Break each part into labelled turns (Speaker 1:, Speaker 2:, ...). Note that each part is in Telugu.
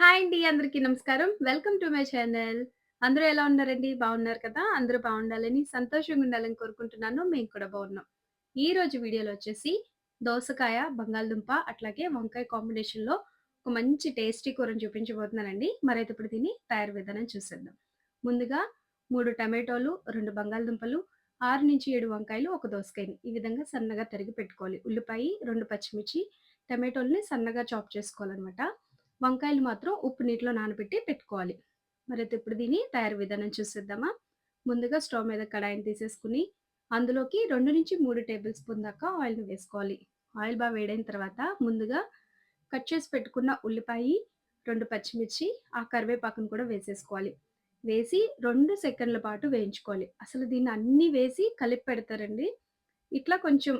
Speaker 1: హాయ్ అండి. అందరికీ నమస్కారం. Welcome to my channel. అందరూ ఎలా ఉన్నారండి? బాగున్నారు కదా! అందరూ బాగుండాలని, సంతోషంగా ఉండాలని కోరుకుంటున్నాను. మేము కూడా బాగున్నాం. ఈ రోజు వీడియోలో వచ్చేసి దోసకాయ, బంగాళదుంప అట్లాగే వంకాయ కాంబినేషన్‌లో ఒక మంచి టేస్టీ కూరని చూపించబోతున్నానండి. మరైతే ఇప్పుడు దీని తయారు విధానం చూసేద్దాం. ముందుగా మూడు టమాటోలు, రెండు బంగాళదుంపలు, 6-7 వంకాయలు, ఒక దోసకాయని ఈ విధంగా సన్నగా తరిగి పెట్టుకోవాలి. ఉల్లిపాయ, రెండు పచ్చిమిర్చి, టమాటోల్ని సన్నగా చాప్ చేసుకోవాలనమాట. వంకాయలు మాత్రం ఉప్పు నీటిలో నానబెట్టి పెట్టుకోవాలి. మరి అయితే ఇప్పుడు దీని తయారు విధానం చూసేద్దామా? ముందుగా స్టవ్ మీద కడాయిని తీసేసుకుని అందులోకి 2-3 టేబుల్ స్పూన్ దాకా ఆయిల్‌ని వేసుకోవాలి. ఆయిల్ బాగా వేడైన తర్వాత ముందుగా కట్ చేసి పెట్టుకున్న ఉల్లిపాయ రెండు పచ్చిమిర్చి, ఆ కరివేపాకును కూడా వేసేసుకోవాలి. వేసి రెండు సెకండ్ల పాటు వేయించుకోవాలి. అసలు దీన్ని అన్నీ వేసి కలిపి పెడతారండి. ఇట్లా కొంచెం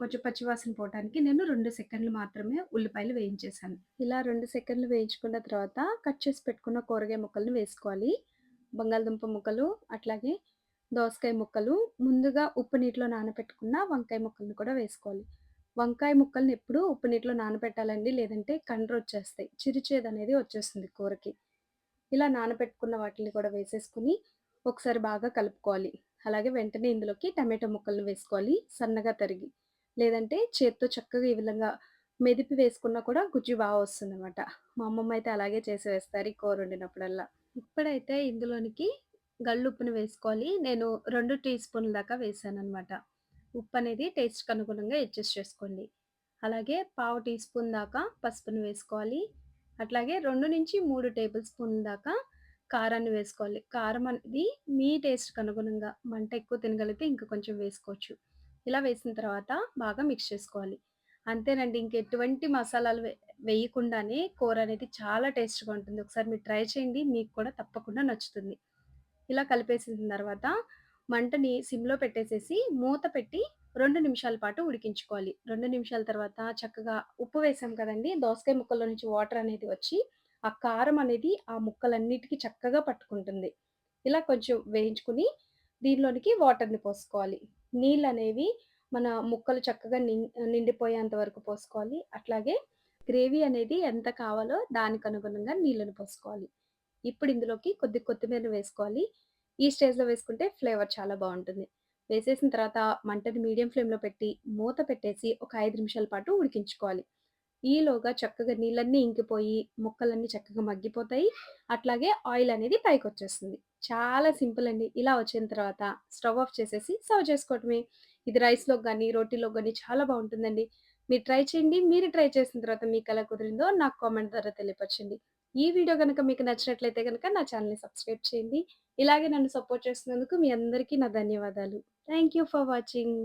Speaker 1: కొంచెం పచ్చివాసన పోవడానికి నేను రెండు సెకండ్లు మాత్రమే ఉల్లిపాయలు వేయించేసాను. ఇలా రెండు సెకండ్లు వేయించుకున్న తర్వాత కట్ చేసి పెట్టుకున్న కూరగాయ ముక్కలను వేసుకోవాలి. బంగాళదుంప ముక్కలు, అట్లాగే దోసకాయ ముక్కలు, ముందుగా ఉప్పు నీటిలో నానబెట్టుకున్న వంకాయ ముక్కలను కూడా వేసుకోవాలి. వంకాయ ముక్కల్ని ఎప్పుడు ఉప్పు నీటిలో నానబెట్టాలండి. లేదంటే కండ్రు కండ్రొచ్చేస్తాయి. చిరుచేదనేది వచ్చేస్తుంది కూరకి. ఇలా నానబెట్టుకున్న వాటిని కూడా వేసేసుకుని ఒకసారి బాగా కలుపుకోవాలి. అలాగే వెంటనే ఇందులోకి టమాటో ముక్కలను వేసుకోవాలి సన్నగా తరిగి. లేదంటే చేత్తో చక్కగా ఈ విధంగా మెదిపి వేసుకున్నా కూడా గుజ్జు వస్తుంది అనమాట మా అమ్మమ్మ అయితే అలాగే చేసి వేస్తారు ఈ కూర వండినప్పుడల్లా. ఇప్పుడైతే ఇందులోనికి గళ్ళుప్పుని వేసుకోవాలి. నేను రెండు టీ స్పూన్ల దాకా వేసానమాట ఉప్పు అనేది టేస్ట్‌కి అనుగుణంగా అడ్జస్ట్ చేసుకోండి. అలాగే పావు టీ స్పూన్ దాకా పసుపుని వేసుకోవాలి. అట్లాగే 2-3 టేబుల్ స్పూన్ల దాకా కారాన్ని వేసుకోవాలి. కారం అనేది మీ టేస్ట్‌కి అనుగుణంగా మంట ఎక్కువ తినగలిగితే ఇంకా కొంచెం వేసుకోవచ్చు. ఇలా వేసిన తర్వాత బాగా మిక్స్ చేసుకోవాలి. అంతేనండి. ఇంకెటువంటి మసాలాలు వేయకుండానే కూర అనేది చాలా టేస్ట్‌గా ఉంటుంది. ఒకసారి మీరు ట్రై చేయండి. మీకు కూడా తప్పకుండా నచ్చుతుంది. ఇలా కలిపేసిన తర్వాత మంటని సిమ్‌లో పెట్టేసేసి మూత పెట్టి రెండు నిమిషాల పాటు ఉడికించుకోవాలి. రెండు నిమిషాల తర్వాత చక్కగా ఉప్పు వేసాం కదండి దోసకాయ ముక్కల్లో నుంచి వాటర్ అనేది వచ్చి, ఆ కారం అనేది ఆ ముక్కలన్నిటికి చక్కగా పట్టుకుంటుంది. ఇలా కొంచెం వేయించుకొని దీనిలోనికి వాటర్‌ని పోసుకోవాలి. నీళ్ళు అనేవి మన ముక్కలు చక్కగా నిం నిండిపోయేంత వరకు పోసుకోవాలి. అట్లాగే గ్రేవీ అనేది ఎంత కావాలో దానికి అనుగుణంగా నీళ్ళని పోసుకోవాలి. ఇప్పుడు ఇందులోకి కొద్ది కొత్తిమీరని వేసుకోవాలి. ఈ స్టేజ్‌లో వేసుకుంటే ఫ్లేవర్ చాలా బాగుంటుంది వేసేసిన తర్వాత మంటని మీడియం ఫ్లేమ్‌లో పెట్టి మూత పెట్టేసి ఒక ఐదు నిమిషాల పాటు ఉడికించుకోవాలి. ఈలోగా చక్కగా నీళ్ళన్నీ ఇంకిపోయి ముక్కలన్నీ చక్కగా మగ్గిపోతాయి. అట్లాగే ఆయిల్ అనేది పైకి వచ్చేస్తుంది చాలా సింపుల్ అండి. ఇలా వచ్చిన తర్వాత స్టవ్ ఆఫ్ చేసేసి సర్వ్ చేసుకోవటమే. ఇది రైస్లో కానీ రోటీలో కానీ చాలా బాగుంటుందండి మీరు ట్రై చేయండి. మీరు ట్రై చేసిన తర్వాత మీకు ఎలా కుదిరిందో నాకు కామెంట్ ద్వారా తెలియపరచండి. ఈ వీడియో కనుక మీకు నచ్చినట్లయితే కనుక నా ఛానల్ని సబ్స్క్రైబ్ చేయండి. ఇలాగే నన్ను సపోర్ట్ చేస్తున్నందుకు మీ అందరికీ నా ధన్యవాదాలు. Thank you for watching.